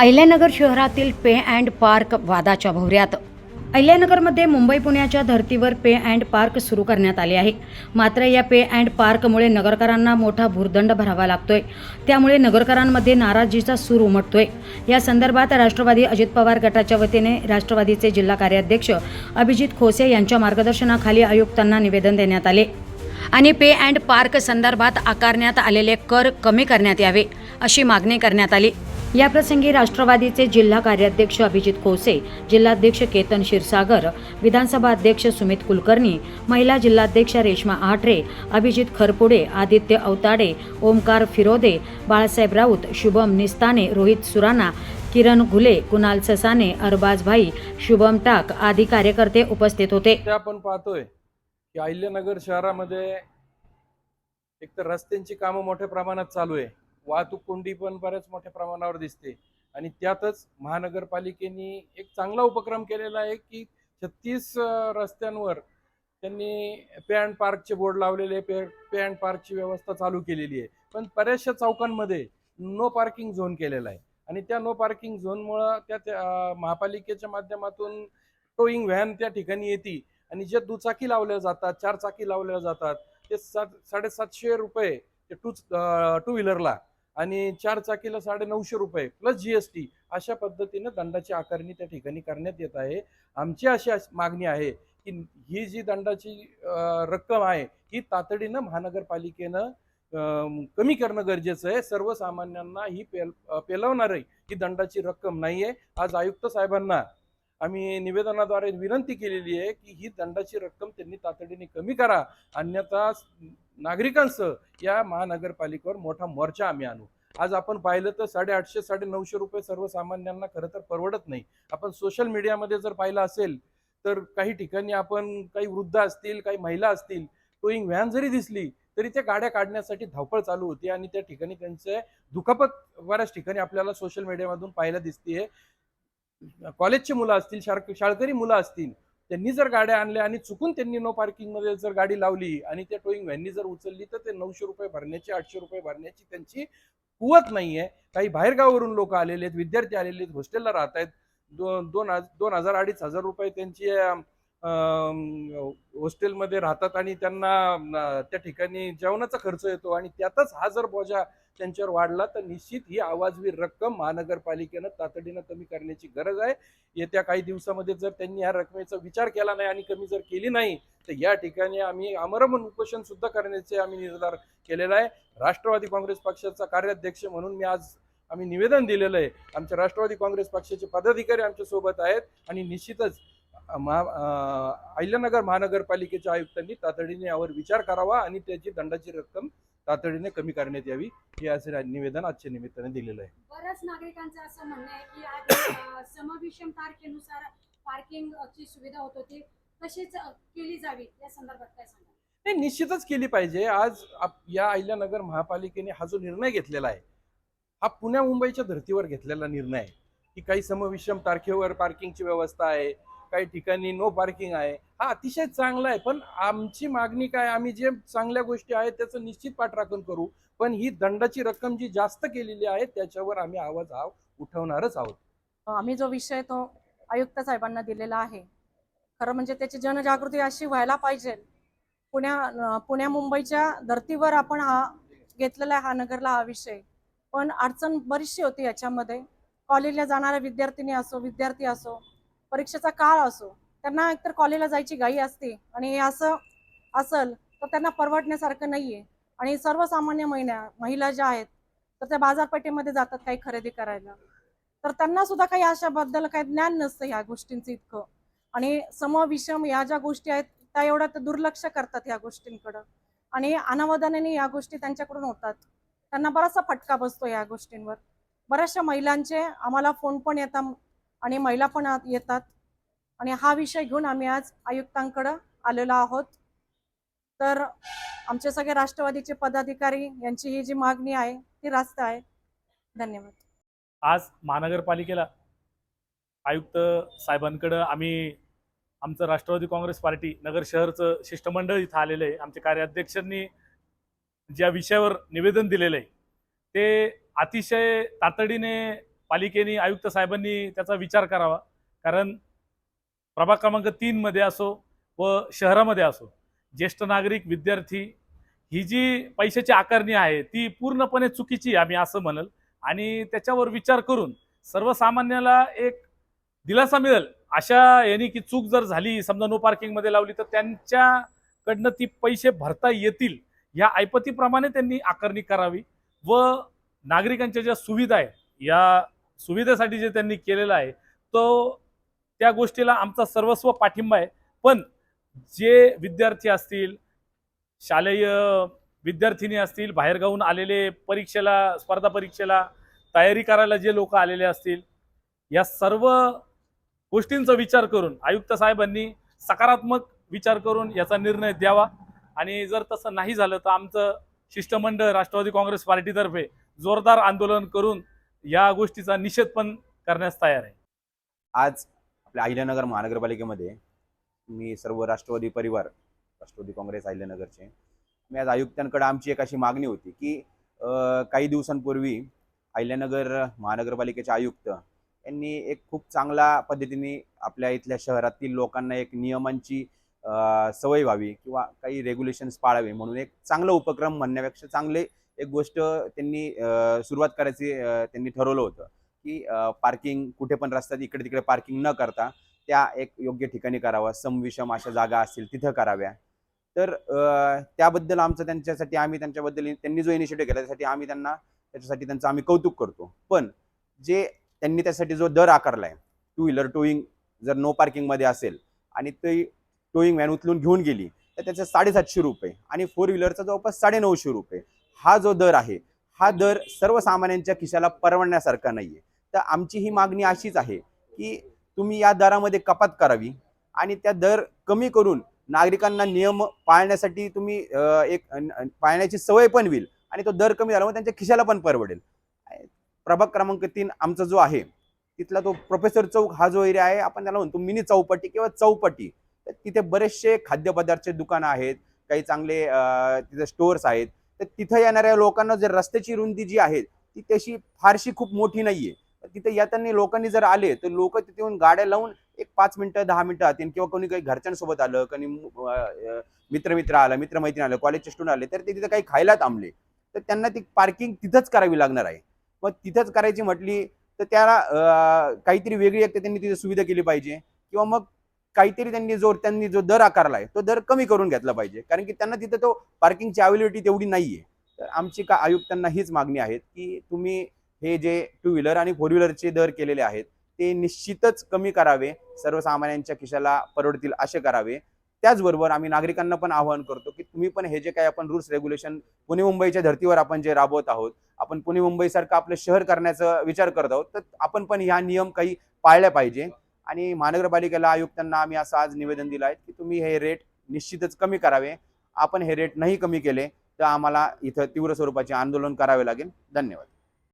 अहिल्यानगर शहरातील pay and park वादाच्या भोवऱ्यात. अहिल्यानगरमध्ये मुंबई पुण्याच्या धर्तीवर पे अँड पार्क सुरू करण्यात आले आहे. मात्र या पे अँड पार्कमुळे नगरकरांना मोठा भूर्दंड भरावा लागतोय. त्यामुळे नगरकरांमध्ये नाराजीचा सूर उमटतोय. या संदर्भात राष्ट्रवादी अजित पवार गटाच्या वतीने राष्ट्रवादीचे जिल्हा कार्याध्यक्ष अभिजित खोसे यांच्या मार्गदर्शनाखाली आयुक्तांना निवेदन देण्यात आले. आणि पे अँड पार्क संदर्भात आकारण्यात आलेले कर कमी करण्यात यावे अशी मागणी करण्यात आली. याप्रसंगी राष्ट्रवादीचे जिल्हा कार्याध्यक्ष अभिजित खोसे जिल्हाध्यक्ष केतन क्षीरसागर विधानसभा अध्यक्ष सुमित कुलकर्णी महिला जिल्हाध्यक्ष रेश्मा आठरे अभिजित खरपुडे आदित्य अवताडे ओमकार फिरोदे बाळासाहेब राऊत शुभम निस्ताने रोहित सुराणा किरण घुले कुणाल ससाने अरबाज भाई शुभम टाक आदी कार्यकर्ते उपस्थित होते. आपण पाहतोय की अहिल्यानगर शहरामध्ये एक तर रस्त्यांची कामं मोठ्या प्रमाणात चालू आहे. वाहतूक कोंडी पण बऱ्याच मोठ्या प्रमाणावर दिसते. आणि त्यातच महानगरपालिकेने एक चांगला उपक्रम केलेला आहे की छत्तीस रस्त्यांवर त्यांनी पे अँड पार्कचे बोर्ड लावलेले पे पे अँड पार्कची व्यवस्था चालू केलेली आहे. पण बऱ्याचशा चौकांमध्ये नो पार्किंग झोन केलेला आहे. आणि त्या नो पार्किंग झोनमुळं त्या त्या, महापालिकेच्या माध्यमातून टोईंग व्हॅन त्या ठिकाणी येते. आणि ज्या दुचाकी लावल्या जातात चार चाकी लावल्या जातात ते सात साडेसातशे रुपये ते टू टू व्हीलरला आणि चार चाकीला साडे नऊशे रुपये प्लस जीएसटी अशा पद्धतीनं दंडाची आकारणी त्या ठिकाणी करण्यात येत आहे. आमची अशी मागणी आहे की ही जी दंडाची रक्कम आहे ही तातडीनं महानगरपालिकेनं कमी करणं गरजेचं आहे. सर्वसामान्यांना ही पेल पेलवणारी ही दंडाची रक्कम नाही आहे आज आयुक्त साहेबांना आम्ही निवेदनाद्वारे विनंती केलेली आहे की ही दंडाची रक्कम त्यांनी तातडीने कमी करा. अन्यथा नागरिकांसह या महानगरपालिकेवर मोठा मोर्चा आम्ही आणू. आज आपण पाहिलं तर साडेआठशे साडे नऊशे रुपये सर्वसामान्यांना खरं तर परवडत नाही. आपण सोशल मीडियामध्ये जर पाहिलं असेल तर काही ठिकाणी आपण काही वृद्ध असतील काही महिला असतील टोईंग व्हॅन जरी दिसली तरी त्या गाड्या काढण्यासाठी धावपळ चालू होती आणि त्या ठिकाणी त्यांचे दुखापत बऱ्याच ठिकाणी आपल्याला सोशल मीडियामधून पाहायला दिसतीये. कॉलेजची मुलं असतील शाळक शाळकरी मुलं असतील त्यांनी जर गाड्या आणल्या आणि चुकून त्यांनी नो पार्किंगमध्ये जर गाडी लावली आणि त्या टोईंग व्हॅननी जर उचलली तर ते नऊशे रुपये भरण्याची आठशे रुपये भरण्याची त्यांची कुवत नाहीये. काही बाहेरगावावरून लोक आलेले आहेत विद्यार्थी आलेले आहेत हॉस्टेलला राहत आहेत दोन दोन दोन हजार अडीच हजार रुपये त्यांची हॉस्टेलमध्ये राहतात आणि त्यांना त्या ठिकाणी जेवणाचा खर्च येतो आणि त्यातच हा जर बोजा त्यांच्यावर वाढला तर निश्चित ही आवाजवीर रक्कम महानगरपालिकेनं तातडीनं कमी करण्याची गरज आहे. येत्या काही दिवसामध्ये जर त्यांनी या रकमेचा विचार केला नाही आणि कमी जर केली नाही तर या ठिकाणी आम्ही आमरमन उपोषण सुद्धा करण्याचे आम्ही निर्धार केलेला आहे. राष्ट्रवादी काँग्रेस पक्षाचा कार्याध्यक्ष म्हणून मी आज आम्ही निवेदन दिलेलं आहे. आमच्या राष्ट्रवादी काँग्रेस पक्षाचे पदाधिकारी आमच्यासोबत आहेत आणि निश्चितच महा अहिल्यानगर महानगरपालिकेच्या आयुक्तांनी तातडीने यावर विचार करावा आणि त्याची दंडाची रक्कम तातडीने कमी करण्यात यावी हे असे निवेदन आजच्या निमित्ताने दिलेलं आहे. बऱ्याच नागरिकांचं असं म्हणणं आहे की आज समविषम तारखेनुसार पार्किंग ची सुविधा होत होती. तशीच केली जावी. या संदर्भात काय सांगा नाही निश्चितच केली पाहिजे. आज या अहिल्यानगर महापालिकेने हा जो निर्णय घेतलेला आहे हा पुण्या मुंबईच्या धर्तीवर घेतलेला निर्णय आहे की काही समविषम तारखेवर पार्किंगची व्यवस्था आहे काही ठिकाणी नो पार्किंग आहे. हा अतिशय चांगला आहे. पण आमची मागणी काय? आम्ही जे चांगल्या गोष्टी आहेत त्याचं निश्चित पाठराखण करू. पण ही दंडाची रक्कम जी जास्त केलेली आहे त्याच्यावर आम्ही आवाज आव उठवणारच आहोत. आम्ही जो विषय तो आयुक्त साहेबांना दिलेला आहे खरं म्हणजे त्याची जनजागृती अशी व्हायला पाहिजे. पुण्या पुण्या मुंबईच्या धर्तीवर आपण हा घेतलेला आहे हा नगरला हा विषय. पण अडचण बरीचशी होती याच्यामध्ये. कॉलेजला जाणाऱ्या विद्यार्थिनी असो विद्यार्थी असो परीक्षेचा काळ असो त्यांना एकतर कॉलेजला जायची घाई असते आणि हे असं असल तर त्यांना परवडण्यासारखं नाहीये. आणि सर्वसामान्य महिन्या महिला ज्या आहेत तर त्या बाजारपेठेमध्ये जातात काही खरेदी करायला. तर त्यांना सुद्धा काही अशाबद्दल काही ज्ञान नसतं ह्या गोष्टींचं इतकं. आणि सम विषम या ज्या गोष्टी आहेत त्या एवढ्या ते दुर्लक्ष करतात ह्या गोष्टींकडं. आणि अनावधानाने या गोष्टी त्यांच्याकडून होतात. त्यांना बराचसा फटका बसतो या गोष्टींवर. बऱ्याचशा महिलांचे आम्हाला फोन पण येतात आणि महिला पण आत- येतात. आणि हा विषय घेऊन आम्ही आज आयुक्तांकडं आलेलो आहोत. तर आमचे सगळे राष्ट्रवादीचे पदाधिकारी यांची ही जी मागणी आहे ती रास्त आहे. धन्यवाद. आज महानगरपालिकेला आयुक्त साहेबांकडं आम्ही आमचं राष्ट्रवादी काँग्रेस पार्टी नगर शहरचं शिष्टमंडळ इथं आलेलं आहे. आमच्या कार्याध्यक्षांनी ज्या विषयावर निवेदन दिलेलं आहे ते अतिशय तातडीने पालिकेने आयुक्त साहेबांनी त्याचा विचार करावा. कारण प्रभाग क्रमांक तीनमध्ये असो व शहरामध्ये असो ज्येष्ठ नागरिक विद्यार्थी ही जी पैशाची आकारणी आहे ती पूर्णपणे चुकीची आम्ही असं म्हणल. आणि त्याच्यावर विचार करून सर्वसामान्याला एक दिलासा मिळेल. अशा यांनी की चूक जर झाली समजा नो पार्किंगमध्ये लावली तर त्यांच्याकडनं ती पैसे भरता येतील या ऐपतीप्रमाणे त्यांनी आकारणी करावी व नागरिकांच्या ज्या सुविधा आहेत या सुविधेसाठी जे त्यांनी केलेलं आहे तो त्या गोष्टीला आमचा सर्वस्व पाठिंबा आहे. पण जे विद्यार्थी असतील शालेय विद्यार्थिनी असतील बाहेरगावून आलेले परीक्षेला स्पर्धा परीक्षेला तयारी करायला जे लोक आलेले असतील या सर्व गोष्टींचा विचार करून आयुक्त साहेबांनी सकारात्मक विचार करून याचा निर्णय द्यावा. आणि जर तसं नाही झालं तर आमचं शिष्टमंडळ राष्ट्रवादी काँग्रेस पार्टीतर्फे जोरदार आंदोलन करून या गोष्टीचा निषेध पण करण्यास तयार आहे. आज आपल्या अहिल्यानगर महानगरपालिकेमध्ये मी सर्व राष्ट्रवादी परिवार राष्ट्रवादी काँग्रेस अहिल्यानगरचे मी आज आयुक्तांकडे आमची एक अशी मागणी होती की काही दिवसांपूर्वी अहिल्यानगर महानगरपालिकेचे आयुक्त यांनी एक खूप चांगल्या पद्धतीने आपल्या इथल्या शहरातील लोकांना एक नियमांची सवय व्हावी किंवा काही रेग्युलेशन्स पाळावे म्हणून एक चांगला उपक्रम म्हणण्यापेक्षा चांगले एक गोष्ट त्यांनी सुरुवात करायची त्यांनी ठरवलं होतं की पार्किंग कुठे पण रस्त्यात इकडे तिकडे पार्किंग न करता त्या एक योग्य ठिकाणी करावं. समविषम अशा जागा असतील तिथं कराव्या. तर त्याबद्दल आमचं त्यांच्यासाठी आम्ही त्यांच्याबद्दल त्यांनी जो इनिशिएटिव्ह केला त्यासाठी आम्ही त्यांना त्याच्यासाठी त्यांचं आम्ही कौतुक करतो. पण जे त्यांनी त्यासाठी जो दर आकारला आहे टू व्हीलर टोईंग जर नो पार्किंगमध्ये असेल आणि ते टोईंग व्हॅन उचलून घेऊन गेली तर त्याचे साडेसातशे रुपये आणि फोर व्हीलरचा जवळपास साडेनऊशे रुपये. हा जो दर आहे हा दर सर्वसामान्यांच्या खिशाला परवडण्यासारखा नाही आहे तर आमची ही मागणी अशीच आहे की तुम्ही या दरामध्ये कपात करावी आणि त्या दर कमी करून नागरिकांना नियम पाळण्यासाठी तुम्ही एक न- पाळण्याची सवय पण होईल आणि तो दर कमी झाला मग त्यांच्या खिशाला पण परवडेल. प्रभाग क्रमांक तीन आमचा जो आहे तिथला तो प्रोफेसर चौक हा जो एरिया आहे आपण त्याला म्हणतो मिनी चौपटी किंवा चौपटी. तर तिथे बरेचसे खाद्यपदार्थचे दुकानं आहेत काही चांगले तिथे स्टोअर्स आहेत तर तिथं येणाऱ्या लोकांना जर रस्त्याची रुंदी जी आहे ती तशी फारशी खूप मोठी नाहीये. तर तिथे येताना लोकांनी जर आले तर लोक तिथे येऊन गाड्या लावून एक पाच मिनिटं दहा मिनिटं आतील किंवा कोणी काही घरच्यांसोबत आलं कोणी मित्र मित्र आलं मित्रमैत्रीण आलं कॉलेजचे स्टुडंट आले तर ते तिथे काही खायला थांबले. तर त्यांना ती पार्किंग तिथंच करावी लागणार आहे. मग तिथंच करायची म्हटली तर त्याला काहीतरी वेगळी एक त्यांनी तिथे सुविधा केली पाहिजे. किंवा मग काहीतरी त्यांनी जो त्यांनी जो दर आकारला आहे तो दर कमी करून घेतला पाहिजे. कारण की त्यांना तिथं तो पार्किंगची अवेलेबिलिटी तेवढी नाहीये. तर आमची का आयुक्तांना हीच मागणी आहे की तुम्ही हे जे टू व्हीलर आणि फोर व्हीलरचे दर केलेले आहेत ते निश्चितच कमी करावे सर्वसामान्यांच्या खिशाला परवडतील असे करावे. त्याचबरोबर आम्ही नागरिकांना पण आवाहन करतो की तुम्ही पण हे जे काही आपण रूल्स रेग्युलेशन पुणे मुंबईच्या धर्तीवर आपण जे राबवत आहोत आपण पुणे मुंबईसारखं आपलं शहर करण्याचा विचार करत आहोत तर आपण पण ह्या नियम काही पाळल्या पाहिजे. आणि महानगरपालिकेला आयुक्तांना आम्ही असं आज निवेदन दिलं आहे की तुम्ही हे रेट निश्चितच कमी करावे. आपण हे रेट नाही कमी केले तर आम्हाला इथं तीव्र स्वरूपाचे आंदोलन करावे लागेल. धन्यवाद.